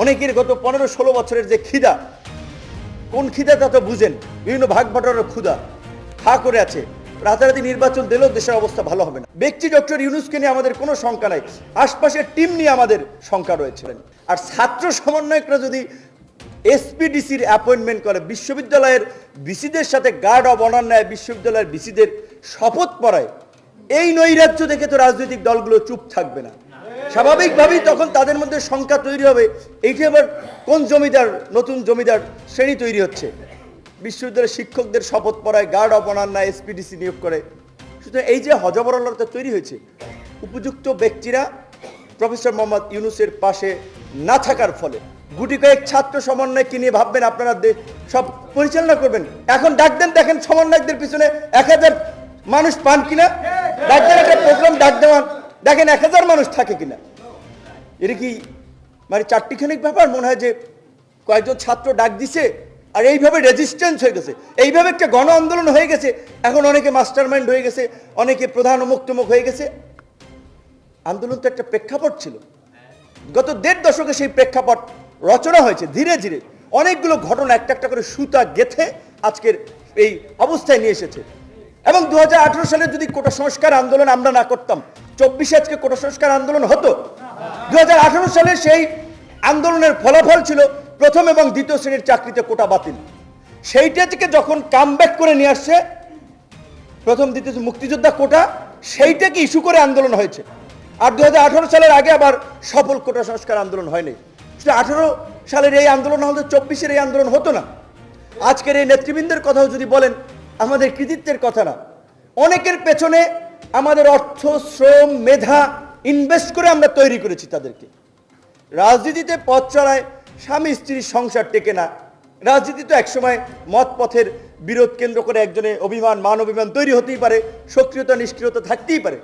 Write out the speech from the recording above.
অনেকের গত পনেরো ষোলো বছরের যে খিদা, কোন খিদা তা তো বুঝেন, বিভিন্ন ভাগ বাটোয়ারার ক্ষুদা হা করে আছে। রাতারাতি নির্বাচন দিলেও দেশের অবস্থা ভালো হবে না। ব্যক্তি ডক্টর ইউনুসকে নিয়ে আমাদের কোনো শঙ্কা নাই, আশপাশের টিম নিয়ে আমাদের শঙ্কা রয়েছে। আর ছাত্র সমন্বয়করা যদি এসপিডিসির অ্যাপয়েন্টমেন্ট করে, বিশ্ববিদ্যালয়ের বিসিদের সাথে গার্ড অব অনার নেয়, বিশ্ববিদ্যালয়ের বিসিদের শপথ পড়ায়, এই নৈরাজ্য দেখে তো রাজনৈতিক দলগুলো চুপ থাকবে না। স্বাভাবিকভাবেই তখন তাদের মধ্যে সংখ্যা তৈরি হবে এইটি আবার কোন জমিদার, নতুন জমিদার শ্রেণি তৈরি হচ্ছে? বিশ্ববিদ্যালয়ের শিক্ষকদের শপথ পড়ায় গার্ড অব অনার না এসপিডিসি নিয়োগ করে। সুতরাং এই যে হজবরলতা তৈরি হয়েছে, উপযুক্ত ব্যক্তিরা প্রফেসর মোহাম্মদ ইউনুসের পাশে না থাকার ফলে, গুটি কয়েক ছাত্র সমন্বয়কে নিয়ে ভাববেন আপনারা? সব পরিচালনা করবেন। এখন ডাক দেন, দেখেন সমন্বয়কদের পিছনে এক হাজার মানুষ পান কিনা? ডাক দেন, একটা প্রোগ্রাম ডাক দেওয়ান। দেখেন এক হাজার মানুষ থাকে কিনা? এটা কি মানে চারটিখানিক ব্যাপার? মনে হয় যে কয়েকজন ছাত্র ডাক দিছে আর এইভাবে রেজিস্ট্যান্স হয়ে গেছে। এইভাবে একটা গণ আন্দোলন হয়ে গেছে। এখন অনেকে মাস্টার মাইন্ড হয়ে গেছে, অনেকে প্রধান মুক্তমুখ হয়ে গেছে। আন্দোলন তো একটা প্রেক্ষাপট ছিল। গত দেড় দশকে সেই প্রেক্ষাপট রচনা হয়েছে ধীরে ধীরে। অনেকগুলো ঘটনা একটা একটা করে সুতা গেথে আজকের এই অবস্থায় নিয়ে এসেছে। এবং দু হাজার আঠেরো সালে যদি কোটা সংস্কার আন্দোলন আমরা না করতাম, চব্বিশে আজকে কোটা সংস্কার আন্দোলন হতো। দু হাজার আঠারো সালে সেই আন্দোলনের ফলাফল ছিল প্রথম এবং দ্বিতীয় শ্রেণির চাকরিতে কোটা বাতিল। সেইটা থেকে যখন কাম করে নিয়ে আসছে, প্রথম, দ্বিতীয় মুক্তিযোদ্ধা কোটা সেইটাকে ইস্যু করে আন্দোলন হয়েছে? আর দু হাজার আঠারো সালের আগে আবার সফল কোটা সংস্কার আন্দোলন হয়নি। শুধু আঠারো সালের এই আন্দোলন হলে চব্বিশের এই আন্দোলন হতো না। আজকের এই নেতৃবৃন্দের কথাও যদি বলেন আমাদের কৃতিত্বের কথা না। অনেকের পেছনে আমাদের অর্থ, শ্রম, মেধা ইনভেস্ট করে আমরা তৈরি করেছি তাদেরকে। রাজনীতিতে পথ চড়ায় স্বামী স্ত্রীর সংসার টেকে না। রাজনীতি তো একসময় মত পথের বিরোধ কেন্দ্র করে একজনে অভিমান, মান অভিমান তৈরি হতেই পারে, সক্রিয়তা, নিষ্ক্রিয়তা থাকতেই পারে।